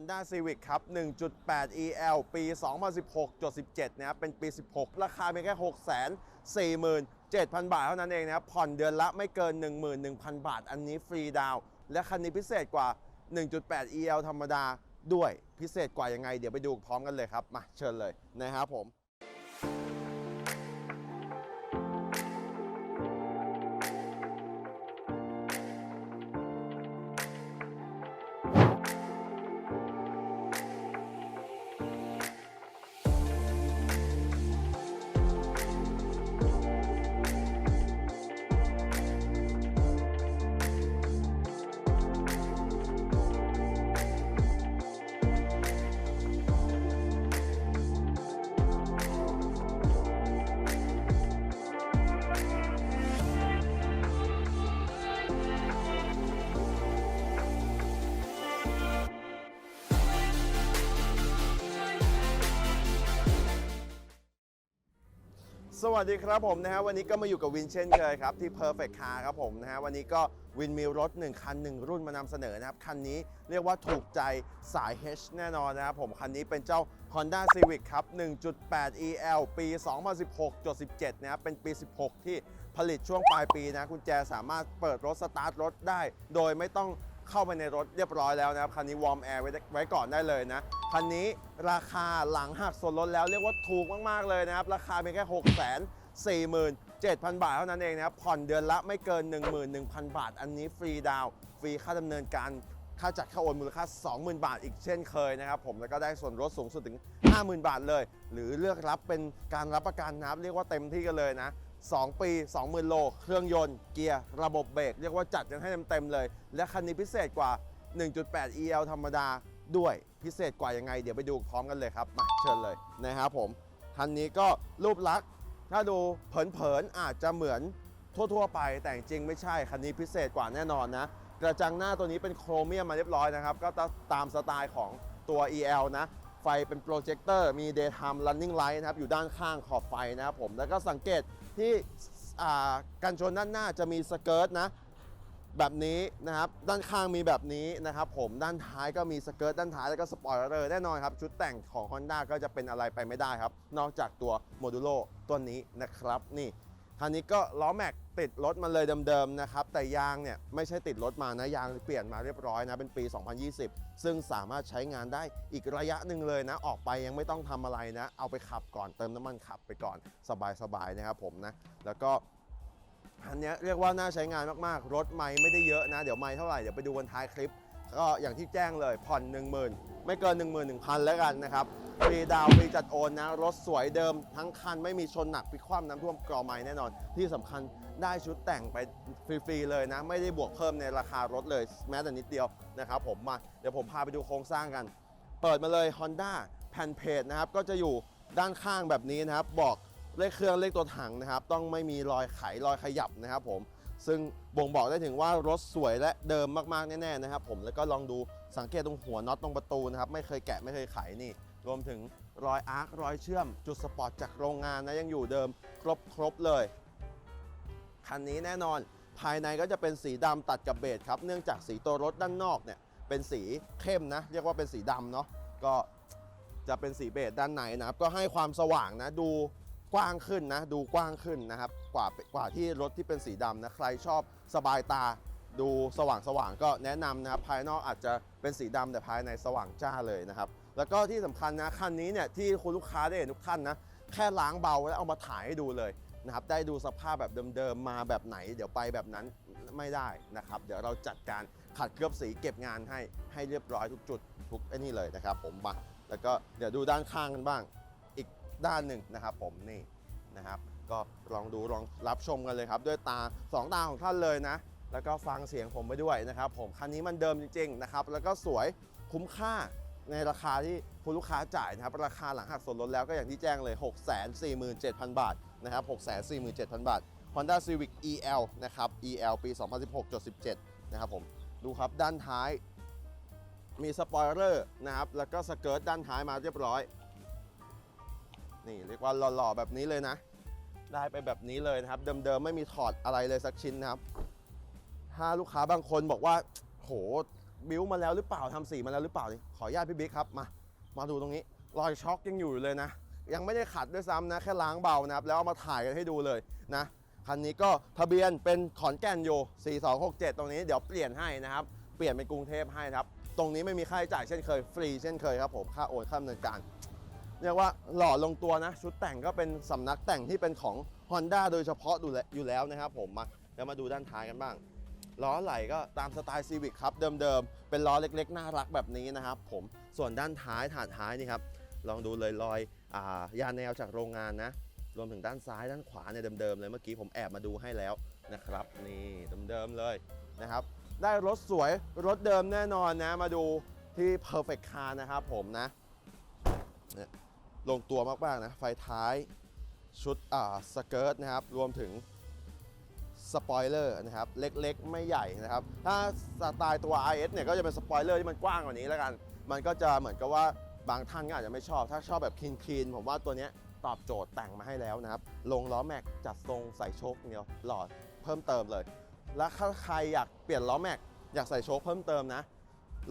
Honda Civic ครับ 1.8 EL ปี 2016.17 นะครับ เป็นปี 16 ราคาเพียงแค่ 647,000 บาทเท่านั้นเองนะครับ ผ่อนเดือนละไม่เกิน 11,000 บาท อันนี้ฟรีดาวน์และคันนี้พิเศษกว่า 1.8 EL ธรรมดาด้วยพิเศษกว่ายังไง เดี๋ยวไปดูพร้อมกันเลยครับ มาเชิญเลยนะครับผม สวัสดีครับผมนะฮะวันนี้ก็มาอยู่กับวินเช่นเคยครับที่ Perfect Car ครับผมนะฮะวันนี้ก็วินมีรถ 1 คัน 1 รุ่นมานำเสนอนะครับ คันนี้เรียกว่าถูกใจสาย H แน่นอนนะครับผมคันนี้เป็นเจ้า Honda Civic ครับ 1.8 EL ปี 2016.17 นะครับเป็นปี 16 ที่ผลิตช่วงปลายปีนะกุญแจสามารถเปิดรถสตาร์ทรถได้ โดยไม่ต้อง เข้าไปในรถเรียบร้อยแล้วนะครับ คันนี้วอร์มแอร์ไว้ก่อนได้เลยนะ คันนี้ราคาหลังหักส่วนลดแล้วเรียกว่าถูกมาก ๆ เลยนะครับ ราคาเพียงแค่6 4 7 0 0 0 บาทเท่านั้นเองนะครับ ผ่อนเดือนละไม่เกิน 11,000 บาท อันนี้ฟรีดาวน์ฟรีค่าดำเนินการค่าจัดค่าโอนมูลค่า 20,000 บาทอีกเช่นเคยนะครับผมแล้วก็ได้ส่วนลดสูงสุดถึง 50,000 บาทเลย หรือเลือกรับเป็นการรับประกันนะครับเรียกว่าเต็มที่กันเลยนะ 2 ปี 20,000 โล เครื่องยนต์ เกียร์ ระบบเบรก เรียกว่าจัดกันให้เต็มๆเลย และคันนี้พิเศษกว่า 1.8 EL ธรรมดาด้วย พิเศษกว่ายังไง เดี๋ยวไปดูพร้อมกันเลยครับ มาเชิญเลยนะครับผม คันนี้ก็รูปลักษณ์ ถ้าดูเผินๆ อาจจะเหมือนทั่วๆ ไป แต่จริงไม่ใช่ คันนี้พิเศษกว่าแน่นอนนะ กระจังหน้าตัวนี้เป็นโครเมียมมาเรียบร้อยนะครับ ก็ตามสไตล์ของตัว EL นะไฟเป็นโปรเจคเตอร์ มี daytime running light นะครับ อยู่ด้านข้างขอบไฟนะครับผม แล้วก็สังเกต ที่อ่ากันชนด้านหน้าจะมีสเกิร์ตนะแบบนี้นะครับด้านข้างมีแบบนี้นะครับผมด้านท้ายก็มีสเกิร์ตด้านท้ายแล้วก็สปอยเลอร์แน่นอนครับ ชุดแต่งของ Honda ก็จะเป็นอะไรไปไม่ได้ครับ นอกจากตัวโมดูโลตัวนี้นะครับ นี่คันนี้ก็ล้อแม็ก ติดรถมาเลยเดิมๆนะครับ แต่ยางเนี่ยไม่ใช่ติดรถมานะ ยางเปลี่ยนมาเรียบร้อยนะ เป็นปี 2020 ซึ่งสามารถใช้งานได้อีกระยะหนึ่งเลยนะ ออกไปยังไม่ต้องทำอะไรนะ เอาไปขับก่อนเติมน้ำมันขับไปก่อนสบายๆนะครับผมนะ แล้วก็อันนี้เรียกว่าน่าใช้งานมากๆ รถไม่ไม่ได้เยอะนะ เดี๋ยวไม่เท่าไหร่เดี๋ยวไปดูกันท้ายคลิป ก็อย่างที่แจ้งเลยผ่อน 1 0,000 ไม่เกิน 11,000 แล้วกันนะครับ ฟรีดาวฟรีจัดโอนนะ รถสวยเดิมทั้งคันไม่มีชนหนักพิกคว่ำน้ำท่วมกรอไม้แน่นอน ที่สำคัญได้ชุดแต่งไปฟรี ๆ เลยนะ ไม่ได้บวกเพิ่มในราคารถเลย แม้แต่นิดเดียวนะครับผมมาเดี๋ยวผมพาไปดูโครงสร้างกัน เปิดมาเลย Honda แผ่นเพจนะครับ ก็จะอยู่ด้านข้างแบบนี้นะครับ บอกเลขเครื่องเลขตัวถังนะครับ ต้องไม่มีรอยไขรอยขยับนะครับผมซึ่งบ่งบอกได้ถึงว่ารถสวยและเดิมมากๆแน่ๆนะครับผมแล้วก็ลองดูสังเกตตรงหัวน็อตตรงประตูนะครับ ไม่เคยแกะไม่เคยไขนี่ รวมถึงรอยอาร์ครอยเชื่อม จุดสปอร์ตจากโรงงานนะยังอยู่เดิมครบครบเลย คันนี้แน่นอนภายในก็จะเป็นสีดำตัดกับเบจครับ เนื่องจากสีตัวรถด้านนอกเนี่ยเป็นสีเข้มนะ เรียกว่าเป็นสีดำเนาะก็จะเป็นสีเบจด้านในนะครับ ก็ให้ความสว่างนะดูกว้างขึ้นนะ ดูกว้างขึ้นนะครับ กว่ากว่าที่รถที่เป็นสีดำนะ ใครชอบสบายตา ดูสว่างสว่างๆก็แนะนำนะครับภายนอกอาจจะเป็นสีดำแต่ภายในสว่างจ้าเลยนะครับ แล้วก็ที่สำคัญนะคันนี้เนี่ยที่คุณลูกค้าได้เห็นทุกท่านนะแค่ล้างเบาแล้วเอามาถ่ายให้ดูเลยนะครับได้ดูสภาพแบบเดิมๆมาแบบไหน เดี๋ยวไปแบบนั้นไม่ได้นะครับ เดี๋ยวเราจัดการขัดเคลือบสีเก็บงานให้ให้เรียบร้อยทุกจุดทุกไอ้นี่เลยนะครับ ผมมาแล้วก็เดี๋ยวดูด้านข้างกันบ้าง อีกด้านหนึ่งนะครับ ผมนี่นะครับ ก็ลองดูลองรับชมกันเลยครับ ด้วยตาสองตาของท่านเลยนะ แล้วก็ฟังเสียงผมไปด้วยนะครับผมคันนี้มันเดิมจริงๆนะครับแล้วก็สวยคุ้มค่าในราคาที่คุณลูกค้าจ่ายนะครับราคาหลังหักส่วนลดแล้วก็อย่างที่แจ้งเลย 647,000 บาทนะครับ647,000 บาท Honda Civic EL นะครับ EL ปี 2016.17 นะครับผมดูครับด้านท้ายมีสปอยเลอร์นะครับแล้วก็สเกิร์ตด้านท้ายมาเรียบร้อย นี่เรียกว่าหล่อๆแบบนี้เลยนะ ได้ไปแบบนี้เลยนะครับ เดิมๆไม่มีถอดอะไรเลยสักชิ้นนะครับ ถ้าลูกค้าบางคนบอกว่า โหบิวมาแล้วหรือเปล่าทำสีมาแล้วหรือเปล่านี่ขออนุญาตพี่บิ๊กครับมา มาดูตรงนี้ รอยช็อคยังอยู่เลยนะ ยังไม่ได้ขัดด้วยซ้ำนะ แค่ล้างเบานะครับ แล้วเอามาถ่ายกันให้ดูเลยนะคันนี้ก็ทะเบียนเป็นขอนแก่นอยู่4267 ตรงนี้เดี๋ยวเปลี่ยนให้นะครับ เปลี่ยนเป็นกรุงเทพให้ครับ ตรงนี้ไม่มีค่าใช้จ่ายเช่นเคย ฟรีเช่นเคยครับผม ค่าโอนค่าดำเนินการ เรียกว่าหล่อลงตัวนะ ชุดแต่งก็เป็นสำนักแต่งที่เป็นของ Honda โดยเฉพาะดูแลอยู่แล้วนะครับผม มาเดี๋ยวมาดูด้านท้ายกันบ้าง ล้อไหลก็ตามสไตล์ Civic ครับเดิมๆ เป็นล้อเล็กๆ น่ารักแบบนี้นะครับผมส่วนด้านท้ายฐานท้ายนี่ครับลองดูเลยรอยอายาแนวจากโรงงานนะรวมถึงด้านซ้ายด้านขวาเนี่ยเดิมๆเลยเมื่อกี้ผมแอบมาดูให้แล้วนะครับ นี่เดิมๆเลยนะครับ ได้รถสวยรถเดิมแน่นอนนะ มาดูที่ Perfect Car นะครับผมนะ ลงตัวมากๆนะ ไฟท้ายชุดสเกิร์ตนะครับ รวมถึง สปอยเลอร์นะครับ เล็กๆ ไม่ใหญ่นะครับ ถ้าสไตล์ตัว RS เนี่ยก็จะเป็นสปอยเลอร์ที่มันกว้างกว่านี้แล้วกัน มันก็จะเหมือนกับว่าบางท่านก็อาจจะไม่ชอบ ถ้าชอบแบบคลีนๆผมว่าตัวนี้ตอบโจทย์แต่งมาให้แล้วนะครับ ลงล้อแม็กจัดทรงใส่โชคเดียวหลอดเพิ่มเติมเลย แล้วถ้าใครอยากเปลี่ยนล้อแม็กอยากใส่โชคเพิ่มเติมนะ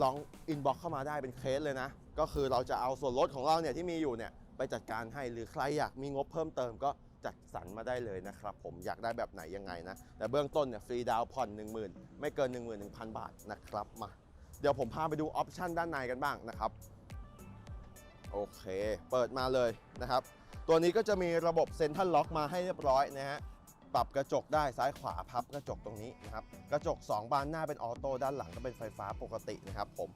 ลองอินบ็อกเข้ามาได้เป็นเคสเลยนะ ก็คือเราจะเอาส่วนลดของเราเนี่ยที่มีอยู่เนี่ยไปจัดการให้หรือใครอยากมีงบเพิ่มเติมก็ จัดสรรมาได้เลยนะครับผมอยากได้แบบไหนยังไงนะ แต่เบื้องต้นเนี่ยฟรีดาวน์ผ่อน10,000 ไม่เกิน 11,000 บาทนะครับมาเดี๋ยวผมพาไปดูออปชันด้านในกันบ้างนะครับโอเค เปิดมาเลยนะครับ ตัวนี้ก็จะมีระบบเซ็นทรัลล็อกมาให้เรียบร้อยนะฮะปรับกระจกได้ซ้ายขวาพับกระจกตรงนี้นะครับ กระจก 2 บานหน้าเป็นออโต้ด้านหลังก็เป็นไฟฟ้าปกตินะครับผม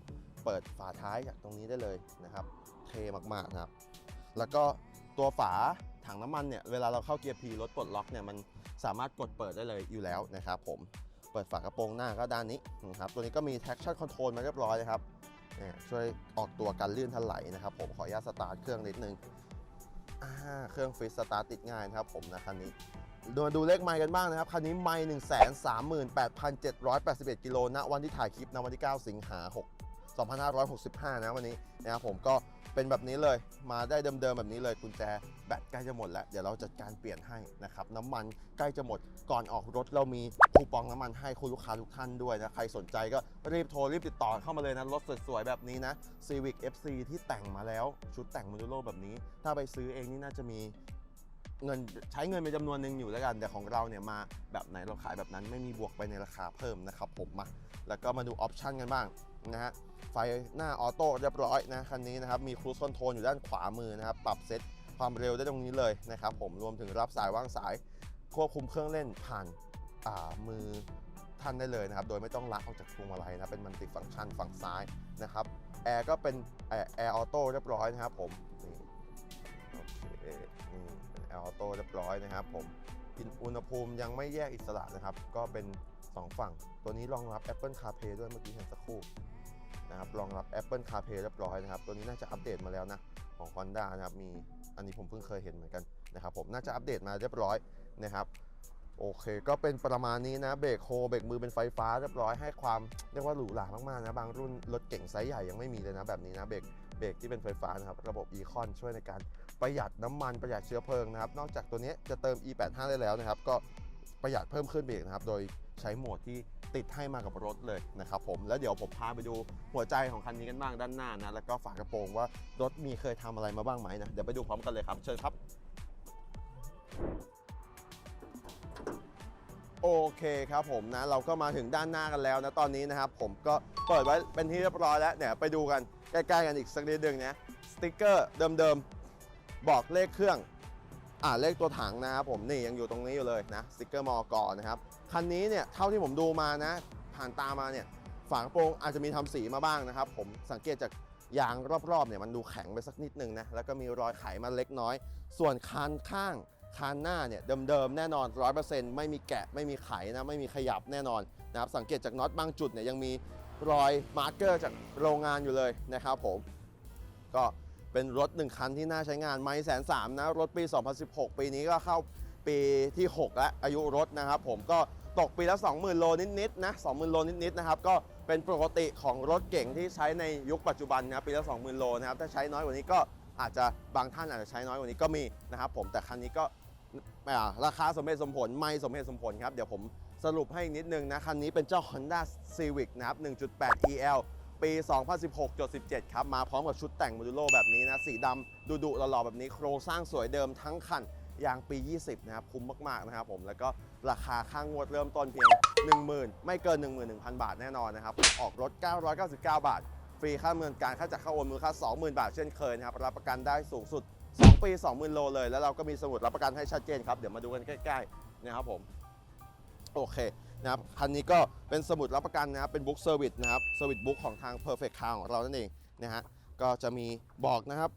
เปิดฝาท้ายจากตรงนี้ได้เลยนะครับ เทมากๆนะครับ แล้วก็ตัวฝา ถังน้ำมันเนี่ยเวลาเราเข้าเกียร์ P รถปลดล็อกเนี่ยมันสามารถกดเปิดได้เลยอยู่แล้วนะครับผมเปิดฝากระโปรงหน้าก็ด้านนี้นะครับตัวนี้ก็มี traction control มาเรียบร้อยเลยครับเนี่ยช่วยออกตัวกันลื่นถลายนะครับผมขออนุญาตสตาร์ทเครื่องนิดนึงเครื่องฟรีสตาร์ทติดง่ายนะครับผมนะคันนี้ดูดูเลขไมล์กันบ้างนะครับ คันนี้ไมล์1 3 8 7 8 1กิโลณวันที่ถ่ายคลิปนะวันที่ 9 สิงหา6 2565 นะวันนี้นะครับผมก็เป็นแบบนี้เลยมาได้เดิมๆแบบนี้เลยกุญแจแบตใกล้จะหมดแล้ว เดี๋ยวเราจัดการเปลี่ยนให้นะครับน้ำมันใกล้จะหมดก่อนออกรถเรามีคูปองน้ำมันให้คุณลูกค้าทุกท่านด้วยนะใครสนใจก็รีบโทรรีบติดต่อเข้ามาเลยนะรถสวยๆแบบนี้นะ Civic FC ที่แต่งมาแล้วชุดแต่งมูโลแบบนี้ ถ้าไปซื้อเองนี่น่าจะมีเงินใช้เงินเป็นจำนวนหนึ่งอยู่แล้วกัน แต่ของเราเนี่ยมาแบบไหนเราขายแบบนั้นไม่มีบวกไปในราคาเพิ่มนะครับผมมาแล้วก็มาดูออปชันกันบ้าง นะฮะไฟหน้าออโต้เรียบร้อยนะคันนี้นะครับมีครู i คอนโทรลอยู่ด้านขวามือนะครับปรับเซตความเร็วได้ตรงนี้เลยนะครับผมรวมถึงรับสายว่างสายควบคุมเครื่องเล่นผ่านมือท่านได้เลยนะครับ โดยไม่ต้องลักออกจากพวงมาลัยนะเป็นมันติฟัง c t ชันฝั่งซ้ายนะครับแอร์ก็เป็นแอร์ออโต้เรียบร้อยนะครับผมนี่โอเคนี่เป็นแอร์ออโต้เรียบร้อยนะครับผมอุณหภูมิยังไม่แยกอิสระนะครับ ก็เป็น 2 ฝั่ง ตัวนี้รองรับ Apple CarPlay ด้วยเมื่อกี้เห็นสักครู่นะครับรองรับ Apple CarPlay เรียบร้อยนะครับ ตัวนี้น่าจะอัปเดตมาแล้วนะของ Honda นะครับมีอันนี้ผมเพิ่งเคยเห็นเหมือนกันนะครับผมน่าจะอัปเดตมาเรียบร้อยนะครับโอเค ก็เป็นประมาณนี้นะเบรกโฮเบรกมือเป็นไฟฟ้าเรียบร้อยให้ความเรียกว่าหรูหรามากๆนะบางรุ่นรถเก่งไซส์ใหญ่ยังไม่มีเลยนะแบบนี้นะเบรกเบรกที่เป็นไฟฟ้านะครับระบบ e-con ช่วยในการประหยัดน้ำมันประหยัดเชื้อเพลิงนะครับนอกจากตัวนี้จะเติม e85 ได้แล้วนะครับก็ประหยัดเพิ่มขึ้นไปอีกนะครับโดย ใช้โหมดที่ติดให้มากับรถเลยนะครับผมแล้วเดี๋ยวผมพาไปดูหัวใจของคันนี้กันบ้างด้านหน้านะแล้วก็ฝากระโปรงว่ารถมีเคยทำอะไรมาบ้างไหมนะเดี๋ยวไปดูพร้อมกันเลยครับ เชิญครับโอเคครับผมนะเราก็มาถึงด้านหน้ากันแล้วนะตอนนี้นะครับผมก็เปิดไว้เป็นที่เรียบร้อยแล้วเนี่ยไปดูกันใกล้ๆกันอีกสักนิดหนึ่งนะสติกเกอร์เดิมๆบอกเลขเครื่อง อ่าเลขตัวถังนะครับผมนี่ยังอยู่ตรงนี้อยู่เลยนะสติกเกอร์มอกนะครับคันนี้เนี่ยเท่าที่ผมดูมานะ ผ่านตามาเนี่ยฝากระโปรงอาจจะมีทำสีมาบ้างนะครับ ผมสังเกตจากยางรอบๆเนี่ยมันดูแข็งไปสักนิดนึงนะแล้วก็มีรอยไขมาเล็กน้อย ส่วนคานข้างคานหน้าเนี่ยเดิมๆแน่นอน 100%ไม่มีแกะไม่มีไขนะไม่มีขยับแน่นอนนะครับสังเกตจากน็อตบางจุดเนี่ยยังมีรอยมาร์กเกอร์จากโรงงานอยู่เลยนะครับผมก็ เป็นรถหนึ่งคันที่น่าใช้งานไม่แสนสามนะ รถปี 2016 ปีนี้ก็เข้าปีที่ 6 แล้วอายุรถนะครับผมก็ตกปีละ 20,000 โลนิดๆนะ20,000 โลนิดๆนะครับก็เป็นปกติของรถเก่งที่ใช้ในยุคปัจจุบันนะปีละ 20,000 โลนะครับถ้าใช้น้อยกว่านี้ก็อาจจะบางท่านอาจจะใช้น้อยกว่านี้ก็มีนะครับผมแต่คันนี้ก็ราคาสมเหตุสมผลไม่สมเหตุสมผลครับ เดี๋ยวผมสรุปให้อีกนิดนึงนะ คันนี้เป็นเจ้า Honda Civic นะครับ 1.8 EL ปี 2016.17 ครับ มาพร้อมกับชุดแต่งโมดูโลแบบนี้นะ สีดำดุดุๆหล่อๆแบบนี้โครงสร้างสวยเดิมทั้งคันยางปี 20 นะครับ คุ้มมาก ๆ นะครับผม แล้วก็ราคาค่างงวดเริ่มต้นเพียง 10,000 ไม่เกิน 11,000 บาทแน่นอนนะครับ ออกรถ 999 บาท ฟรีค่าดำเนินการค่าจัดเข้าโอนมูลค่า 20,000 บาทเช่นเคยนะครับ รับประกันได้สูงสุด 2 ปี 20,000 โลเลย แล้วเราก็มีสมุดรับประกันให้ชัดเจนครับ เดี๋ยวมาดูกันใกล้ ๆ นะครับผม โอเค นะครับคันนี้ก็เป็นสมุดรับประกันนะครับเป็นบุ๊กเซอร์วิสนะครับเซอร์วิสบุ๊กของทาง Perfect Car ของเรานั่นเองนะฮะก็จะมีบอกนะครับ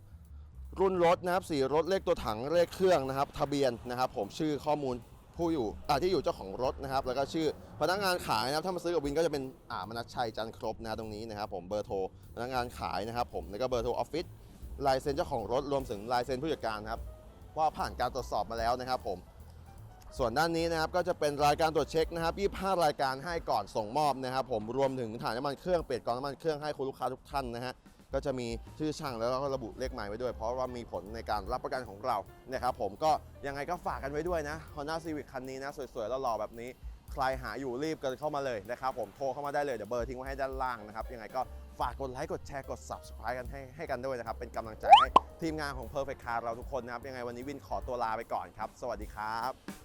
รุ่นรถนะครับสีรถเลขตัวถังเลขเครื่องนะครับ ทะเบียนนะครับ ผมชื่อข้อมูลผู้อยู่อ่าที่อยู่เจ้าของรถนะครับ แล้วก็ชื่อพนักงานขายนะครับถ้ามาซื้อกับวินก็จะเป็นอ่ามนัชชัยจันทร์ครบนะตรงนี้นะครับ ผมเบอร์โทรพนักงานขายนะครับ ผมแล้วก็เบอร์โทรออฟฟิศลายเซ็นเจ้าของรถรวมถึงลายเซ็นผู้จัดการครับว่าผ่านการตรวจสอบมาแล้วนะครับ ผม ส่วนด้านนี้นะครับก็จะเป็นรายการตรวจเช็คนะครับ25 รายการให้ก่อนส่งมอบนะครับผมรวมถึงถ่ายน้ำมันเครื่องเปลี่ยนกองน้ำมันเครื่องให้คุณลูกค้าทุกท่านนะฮะก็จะมีชื่อช่างแล้วก็ระบุเลขหมายไว้ด้วย เพราะว่ามีผลในการรับประกันของเรานะครับผมก็ยังไงก็ฝากกันไว้ด้วยนะ Honda Civic คันนี้นะสวยๆแล้วหล่อแบบนี้ ใครหาอยู่รีบกันเข้ามาเลยนะครับผมโทรเข้ามาได้เลยเดี๋ยวเบอร์ทิ้งไว้ให้ด้านล่างนะครับยังไงก็ฝากกดไลค์กดแชร์กด subscribe กันให้ให้กันด้วยนะครับเป็นกำลังใจให้ทีมงานของ Perfect Car เราทุกคนนะครับยังไงวันนี้วินขอตัวลาไปก่อนครับ สวัสดีครับ